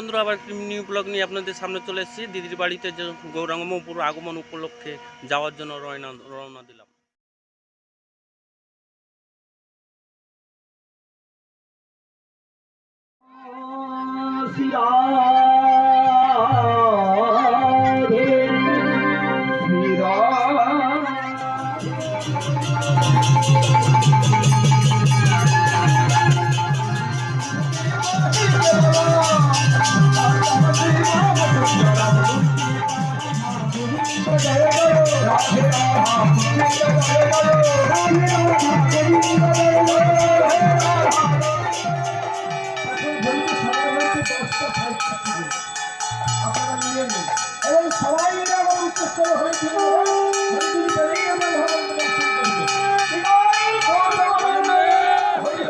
বন্ধুরা, আবার new blog নিয়ে আপনাদের সামনে চলে এসেছি। দিদির বাড়িতে যে গৌরাঙ্গমপুর আগমন উপলক্ষে যাওয়ার জন্য রয়না রওনা দিলাম। এবং সবাই মিলে আমার উচ্চস্তর হয়েছিল হরিদিন পেলেই আমরা ভগবানকে দর্শন করব। বিদায় করবে ভগবান। হরি